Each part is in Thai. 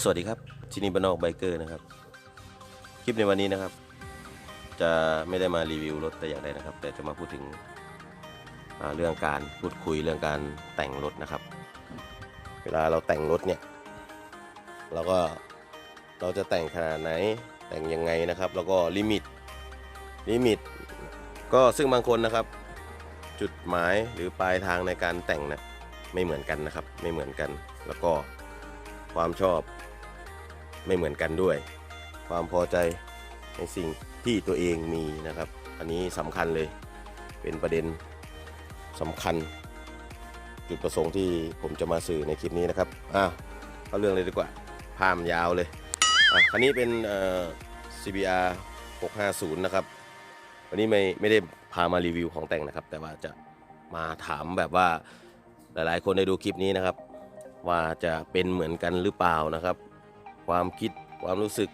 สวัสดีครับที่นี่บ้านนอกไบเกอร์นะครับ คลิปในวันนี้นะครับ จะไม่ได้มารีวิวรถแต่อย่างใดนะครับ แต่จะมาพูดถึงเรื่องการพูดคุยเรื่องการแต่งรถนะครับ เวลาเราแต่งรถเนี่ยเราก็เราจะแต่งขนาดไหนแต่งยังไงนะครับ แล้วก็ลิมิตลิมิต ก็ซึ่งบางคนนะครับ จุดหมายหรือปลายทางในการแต่งนะไม่เหมือนกันนะครับ ไม่เหมือนกันแล้วก็ความชอบ ไม่เหมือนกันด้วย ความพอใจในสิ่งที่ตัวเองมีนะครับ อันนี้สำคัญเลยเป็นประเด็นสำคัญ จุดประสงค์ที่ผมจะมาสื่อในคลิปนี้นะครับอ้าวเข้าเรื่องเลยดีกว่าพามยาวเลยอะคันนี้เป็นเอ่อ CBR 650 นะครับ วันนี้ไม่ไม่ได้พามารีวิวของแต่งนะครับ แต่ว่าจะมาถามแบบว่าหลายๆ คนได้ดูคลิปนี้นะครับ ว่าจะเป็นเหมือนกันหรือเปล่านะครับ ความคิดความรู้สึก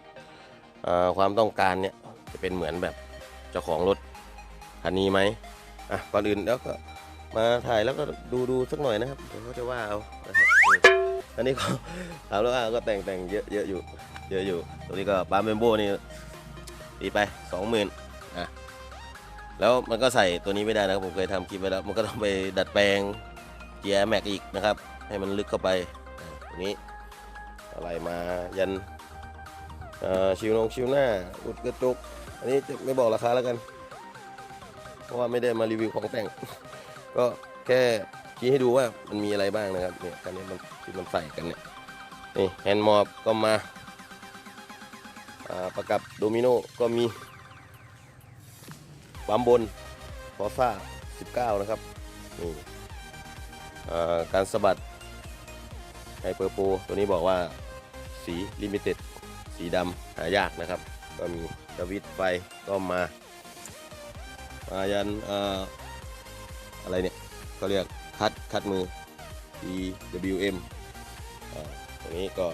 ความต้องการเนี่ยจะเป็นเหมือนแบบเจ้าของรถคันนี้ไหมอะก่อนอื่นแล้วก็มาถ่ายแล้วก็ดูดูสักหน่อยนะครับเดี๋ยวเขาจะว่าเอานะครับอันนี้ก็ถามแล้วว่าก็แต่งแต่งเยอะเยอะอยู่เยอะอยู่ตัวนี้ก็ปาล์มเบมโบนี่ตีไปสองหมื่นอะแล้วมันก็ใส่ตัวนี้ไม่ได้นะครับผมเคยทำคลิปไว้แล้วมันก็ต้องไปดัดแปลงเกียร์แม็กอีกนะครับ ให้มันลึกเข้าไปตรงนี้ อะไรมายันชิวนงชิวหน้า อุดกระจกอันนี้จะไม่บอกราคาแล้วกัน เพราะว่าไม่ได้มารีวิวของแต่ง ก็แค่ชี้ให้ดูว่ามันมีอะไรบ้างนะครับเนี่ยคันนี้มันที่มันใส่กันเนี่ยนี่แฮนด์มอบก็มาาประกับโดมิโนก็มีปั๊มบนฟอซ่า 19 นะครับนี่การสะบัดไฮเปอร์โปตัวนี้บอกว่า สีลิมิเต็ดสีดำหายากนะครับ ก็มีสวิตไฟก็มามายันออะไรเนี่ยก็เรียกคัดคัดมือ EWM อ่าตัวนี้ก็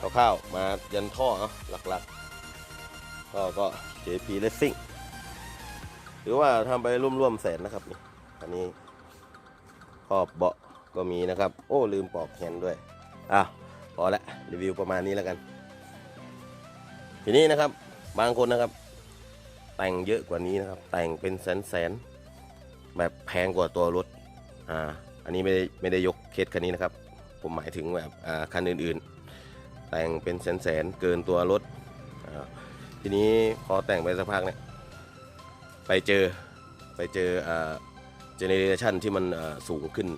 คร่าวๆมายันท่อเนาะหลักๆ ก็ก็ JP Racing หรือว่าทำไปร่วมๆแสนนะครับนี่อันนี้ขอบเบาะก็มีนะครับ โอ้ลืมปอกแฮนด้วยอ้า พอละรีวิวประมาณนี้แล้วกัน ทีนี้นะครับบางคนนะครับ แต่งเยอะกว่านี้นะครับ แต่งเป็นแสนๆแบบแพงกว่าตัวรถอ่าอันนี้ไม่ได้ไม่ได้ยกเคสคันนี้นะครับ ผมหมายถึงแบบอ่าคันอื่นๆ แต่งเป็นแสนๆเกินตัวรถอ่าทีนี้พอแต่งไปสักพักเนี่ยไปเจอไปเจออ่าเจเนเรชันที่มันอ่าสูงขึ้น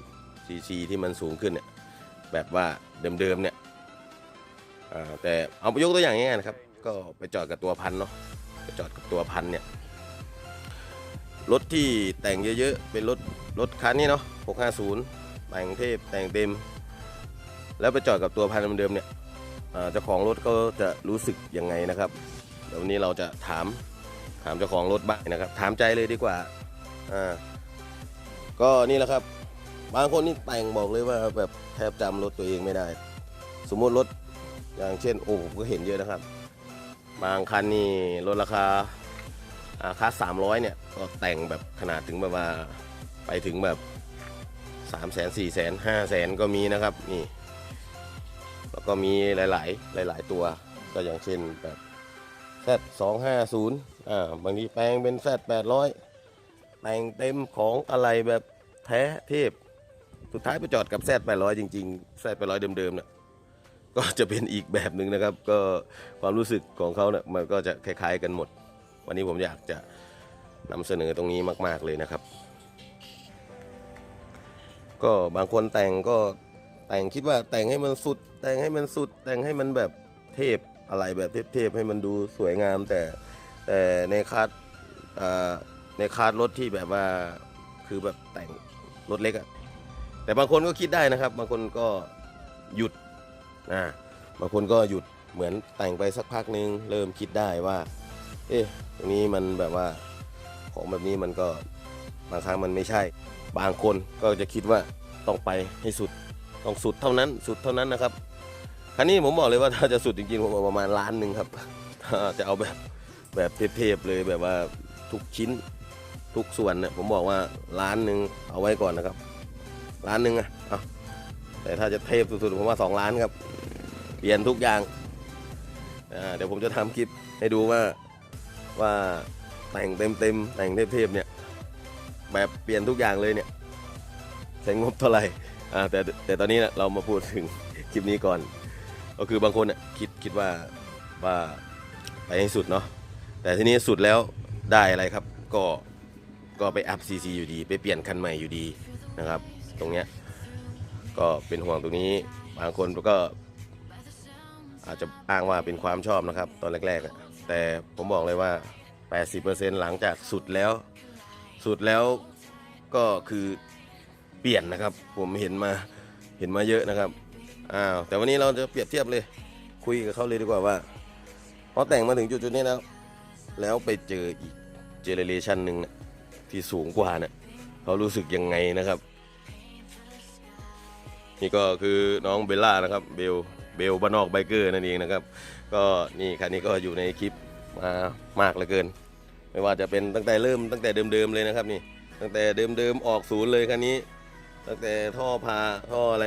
ซีซีที่มันสูงขึ้นเนี่ยแบบว่าเดิมๆเนี่ย แต่เอาไปยกตัวอย่างง่ายๆนะครับ ก็ไปจอดกับตัวพันเนาะไปจอดกับตัวพันเนี่ยรถที่แต่งเยอะๆ เป็นรถรถคันนี้เนาะ 650 แต่งเทพแต่งเต็ม แล้วไปจอดกับตัวพันเดิมเนี่ยเจ้าของรถก็จะรู้สึกยังไงนะครับ เดี๋ยววันนี้เราจะถามถามเจ้าของรถบ้างนะครับ ถามใจเลยดีกว่า อ่า ก็นี่แหละครับ บางคนนี่แต่งบอกเลยว่าแบบแทบจำรถตัวเองไม่ได้ สมมติรถ อย่างเช่นโอ้ผมก็เห็นเยอะนะครับ บางคันนี่ลดราคาอาค่าสามร้อยเนี่ยก็แต่งแบบขนาดถึงแบบว่าไปถึงแบบสามแสนสี่แสนห้าแสนก็มีนะครับนี่แล้วก็มีหลาย ๆ หลาย ๆ ตัว ก็อย่างเช่นแบบ Z 2 5 0อ่าบางทีแปลงเป็น Z 800แต่งเต็มของอะไรแบบแท้เทพ สุดท้ายไปจอดกับ Z 800จริงๆ Z 800เดิม ๆ เนี่ย ก็จะเป็นอีกแบบหนึ่งนะครับ ก็ความรู้สึกของเขาเนี่ยมันก็จะคล้ายๆกันหมด วันนี้ผมอยากจะนำเสนอตรงนี้มาก ๆเลยนะครับ ก็บางคนแต่งก็แต่งคิดว่าแต่งให้มันสุด แต่งให้มันสุด แต่งให้มันแบบเทพอะไรแบบเทพๆให้มันดูสวยงาม แต่แต่ในคาดในคาดรถที่แบบว่าคือแบบแต่งรถเล็กอะแต่บางคนก็คิดได้นะครับ บางคนก็หยุด นะบางคนก็หยุดเหมือนแต่งไปสักพักนึง เริ่มคิดได้ว่า เอ๊ะตรงนี้มันแบบว่าของแบบนี้มันก็บางครั้งมันไม่ใช่ บางคนก็จะคิดว่าต้องไปให้สุดต้องสุดเท่านั้นสุดเท่านั้นนะครับคันนี้ผมบอกเลยว่าถ้าจะสุดจริงๆผมเอาประมาณล้านหนึ่งครับถ้าจะเอาแบบแบบเทพๆเลยแบบว่าทุกชิ้นทุกส่วนเนี่ยผมบอกว่าล้านหนึ่งเอาไว้ก่อนนะครับล้านหนึ่งอะเอาแต่ถ้าจะเทพสุดๆผมว่าสองล้านครับ เปลี่ยนทุกอย่างเดี๋ยวผมจะทำคลิปให้ดูว่าว่าแต่งเต็มเต็มๆแต่งเทพๆเนี่ยแบบเปลี่ยนทุกอย่างเลยเนี่ยใช้งบเท่าไหร่แต่แต่ตอนนี้นะเรามาพูดถึงคลิปนี้ก่อน ก็คือบางคนนะคิดคิดว่าว่าไปให้สุดเนาะแต่ทีนี้สุดแล้วได้อะไรครับ ก็ก็ไปอัพซีซีอยู่ดี ไปเปลี่ยนคันใหม่อยู่ดีนะครับ ตรงเนี้ยก็เป็นห่วงตรงนี้บางคนก็ อาจจะอ้างว่าเป็นความชอบนะครับ ตอนแรกๆ แต่ผมบอกเลยว่า 80%หลังจากสุดแล้ว สุดแล้วก็คือเปลี่ยนนะครับ ผมเห็นมาเห็นมาเยอะนะครับอ้าวแต่วันนี้เราจะเปรียบเทียบเลย คุยกับเขาเลยดีกว่าว่าพอแต่งมาถึงจุดๆนี้แล้วแล้วไปเจออีกเจเนเรชันหนึ่งที่สูงกว่าเนี่ยเขารู้สึกยังไงนะครับ นี่ก็คือน้องเบลล่านะครับ เบล เบลบ้านนอกไบเกอร์นั่นเองนะครับ ก็นี่คันนี้ก็อยู่ในคลิปมามากเหลือเกิน ไม่ว่าจะเป็นตั้งแต่เริ่มตั้งแต่เดิมๆเลยนะครับนี่ ตั้งแต่เดิมๆออกศูนย์เลยคันนี้ ตั้งแต่ท่อพาท่ออะไร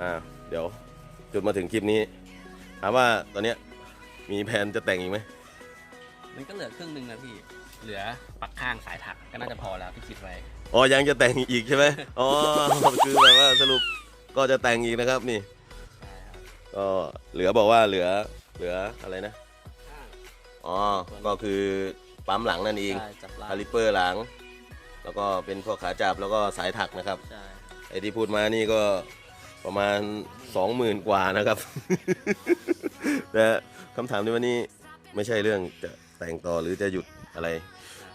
อ่าเดี๋ยวจุดมาถึงคลิปนี้ถามว่าตอนเนี้ยมีแผนจะแต่งอีกไหมมันก็เหลือครึ่งหนึ่งนะพี่ เหลือปักข้างสายถักก็น่าจะพอแล้วที่คิดไว้ อ๋อยังจะแต่งอีกใช่ไหมอ๋อคือแบบว่าสรุปก็จะแต่งอีกนะครับนี่ใช่ครับ ก็เหลือบอกว่าเหลือเหลืออะไรนะข้างอ๋อ ก็คือปั๊มหลังนั่นเองใช่จับลาคาลิเปอร์หลัง แล้วก็เป็นพวกขาจับแล้วก็สายถักนะครับ ใช่ไอ้ที่พูดมานี่ก็ประมาณ 20,000 กว่านะครับแต่คำถามในวันนี้ไม่ใช่เรื่องจะแต่งต่อหรือจะหยุดอะไร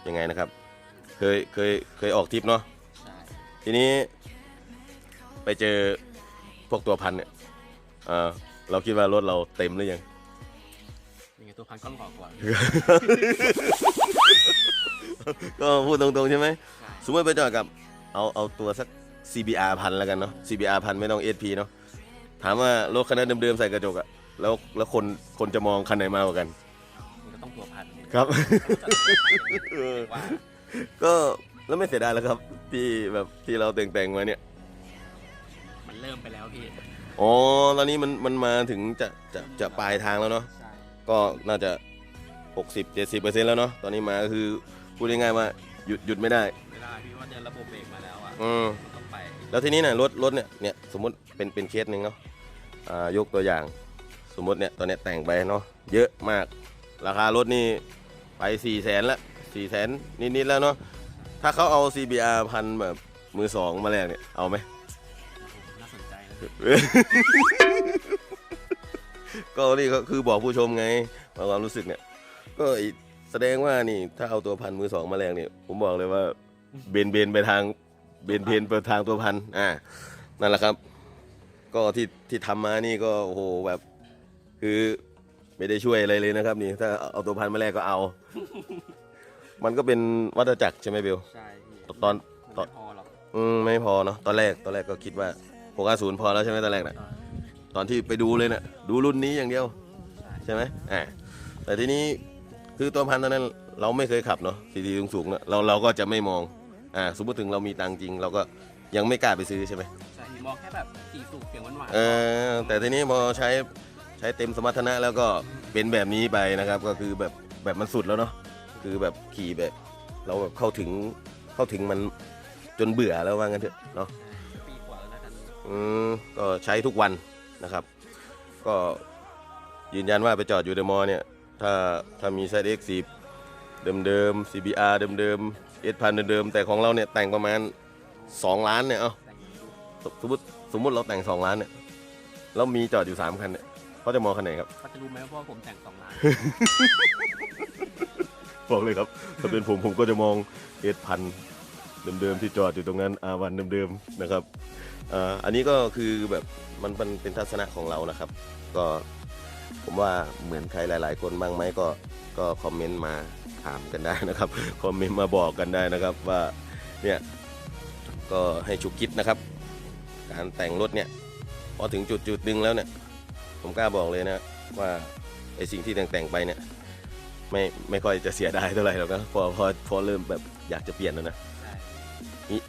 ยังไงนะครับ เคยเคยเคยออกทริปเนาะใช่ทีนี้ไปเจอพวกตัวพันเนี่ยเอ่อ เราคิดว่ารถเราเต็มหรือยัง ยังไงตัวพันก้อนก่อนก่อนก็พูดตรงๆใช่ไหมใช่สมมติไปจอดกับ เอาเอาตัวสัก CBR พันแล้วกันเนาะ CBR พันไม่ต้อง SP เนาะถามว่ารถคันนั้นเดิมๆใส่กระจกอะแล้วแล้วคนคนจะมองคันไหนมากกว่ากันมันก็ต้องตัวพันครับจัดตัวพันว่าก็แล้วไม่เสียดายแล้วครับ ที่แบบที่เราแต่งๆมาเนี่ย มันเริ่มไปแล้วพี่ อ๋อตอนนี้มันมันมาถึงจะจะจะปลายทางแล้วเนาะใช่ก็น่าจะ 60 70เปอร์เซ็นต์แล้วเนาะตอนนี้มาก็คือพูดง่ายๆว่าหยุดหยุดไม่ได้เวลาพี่ว่าเดินระบบเบรกมาแล้วอะอืมมันต้องไปแล้วทีนี้เนี่ยรถรถเนี่ยเนี่ยสมมติเป็นเป็นเคสหนึ่งเนาะอ่ายกตัวอย่างสมมติเนี่ยตอนเนี้ยแต่งไปเนาะเยอะมาก ราคารถนี่ไป4ี่แสนละสี่แสนนิดๆแล้วเนาะถ้าเขาเอา CBR พันแบบมือสองมาแลกเนี่ยเอาไหมน่าสนใจนะ ก็นี่ก็คือบอกผู้ชมไงว่าความรู้สึกเนี่ย ก็อีแสดงว่านี่ ถ้าเอาตัวพันมือสองมาแรงเนี่ยผมบอกเลยว่า เบนเบนไปทางเบนเพนไปทางตัวพันอ่านั่นแหละครับ ก็ที่ที่ทำมานี่ก็โอ้โหแบบ คือไม่ได้ช่วยอะไรเลยนะครับ นี่ ถ้าเอาตัวพันมาแรกก็เอา มันก็เป็นวัฏจักรใช่ไหมเบลใช่พี่ตอนมันไม่พอหรอกอืมไม่พอเนาะตอนแรกตอนแรกก็คิดว่า 650พอแล้วใช่ไหมตอนแรกน่ะอ่าตอนที่ไปดูเลยน่ะดูรุ่นนี้อย่างเดียวใช่ใช่ไหมอ่าแต่ทีนี้คือตัวพันตอนนั้นเราไม่เคยขับเนาะสีดีสูงๆเนาะเราเราก็จะไม่มองอ่าสมมติถึงเรามีตังค์จริง เราก็ยังไม่กล้าไปซื้อใช่ไหมใช่พี่มองแค่แบบสีสูบเสียงหวานๆเออแต่ทีนี้พอใช้ใช้เต็มสมรรถนะแล้วก็เป็นแบบนี้ไปนะครับ ก็คือแบบแบบมันสุดแล้วเนาะคือแบบขี่แบบ เราแบบเข้าถึงเข้าถึงมันจนเบื่อแล้วว่างั้นเถอะเนาะ อืมก็ใช้ทุกวันนะครับ ก็ยืนยันว่าไปจอดอยู่เดอะมอลล์เนี่ย ถ้าถ้ามีไซส์ X 10เดิมๆ CBR เดิมๆ S พันเดิมๆ แต่ของเราเนี่ยแต่งประมาณ 2 ล้านเนี่ย เอ้าแต่งอยู่สมมติสมมติเราแต่ง 2 ล้านเนี่ย แล้วมีจอดอยู่ 3 คันเนี่ยเขาจะมองคันไหนครับเขาจะรู้ไหมว่าผมแต่งสองล้าน บอกเลยครับ ถ้าเป็นผมผมก็จะมอง S พัน เดิมๆที่จอดอยู่ตรงนั้นอาวันเดิมๆนะครับอ่าอันนี้ก็คือแบบมันมันเป็นทัศนะของเรานะครับ ก็ผมว่าเหมือนใครหลาย ๆ คนบ้างไหมก็ก็คอมเมนต์มาถามกันได้นะครับคอมเมนต์มาบอกกันได้นะครับว่าเนี่ยก็ให้ชุกคิดนะครับ การแต่งรถเนี่ยพอถึงจุดจุดหนึ่งแล้วเนี่ยผมกล้าบอกเลยนะว่าไอสิ่งที่แต่งๆไปเนี่ยไม่ไม่ค่อยจะเสียดายเท่าไหร่หรอกนะพอพอพอเริ่มแบบอยากจะเปลี่ยนแล้วนะ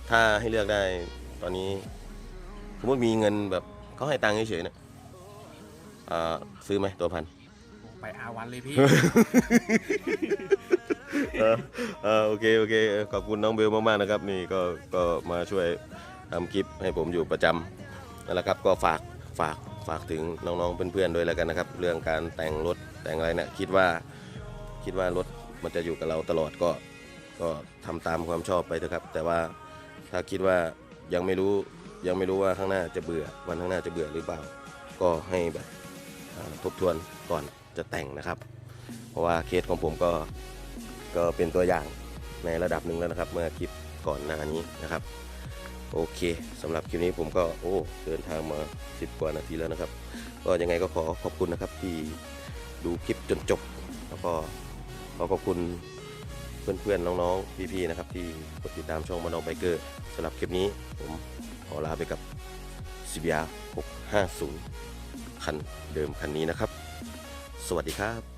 ถ้าให้เลือกได้ตอนนี้สมมติมีเงินแบบเขาให้ตังค์เฉยๆเนี่ยอ่าซื้อไหมตัวพัน ไปอาวันเลยพี่ เออเออโอเคโอเคเออขอบคุณน้องเบลมากๆนะครับ นี่ก็ก็มาช่วยทำคลิปให้ผมอยู่ประจำนั่นแหละครับก็ฝากฝากฝากถึงน้องๆเพื่อนๆด้วยแล้วกันนะครับ เรื่องการแต่งรถแต่งอะไรเนี่ยคิดว่าคิดว่ารถมันจะอยู่กับเราตลอดก็ ก็ทำตามความชอบไปเถอะครับ แต่ว่า ถ้าคิดว่ายังไม่รู้ยังไม่รู้ว่าข้างหน้าจะเบื่อวันข้างหน้าจะเบื่อหรือเปล่า ก็ให้แบบทบทวนก่อนจะแต่งนะครับ เพราะว่าเคสของผมก็ก็เป็นตัวอย่างในระดับหนึ่งแล้วนะครับ เมื่อคลิปก่อนหน้านี้นะครับ โอเคสำหรับคลิปนี้ผมก็โอ้เดินทางมา 10 กว่านาทีแล้วนะครับ ก็ยังไงก็ขอขอบคุณนะครับที่ดูคลิปจนจบ แล้วก็ขอขอบคุณ เพื่อนๆ น้องๆ พี่ๆ นะครับ ที่กดติดตามช่องมานองไบเกอร์สำหรับคลิปนี้ผมขอลาไปกับ CBR 650 คันเดิมคันนี้นะครับ สวัสดีครับ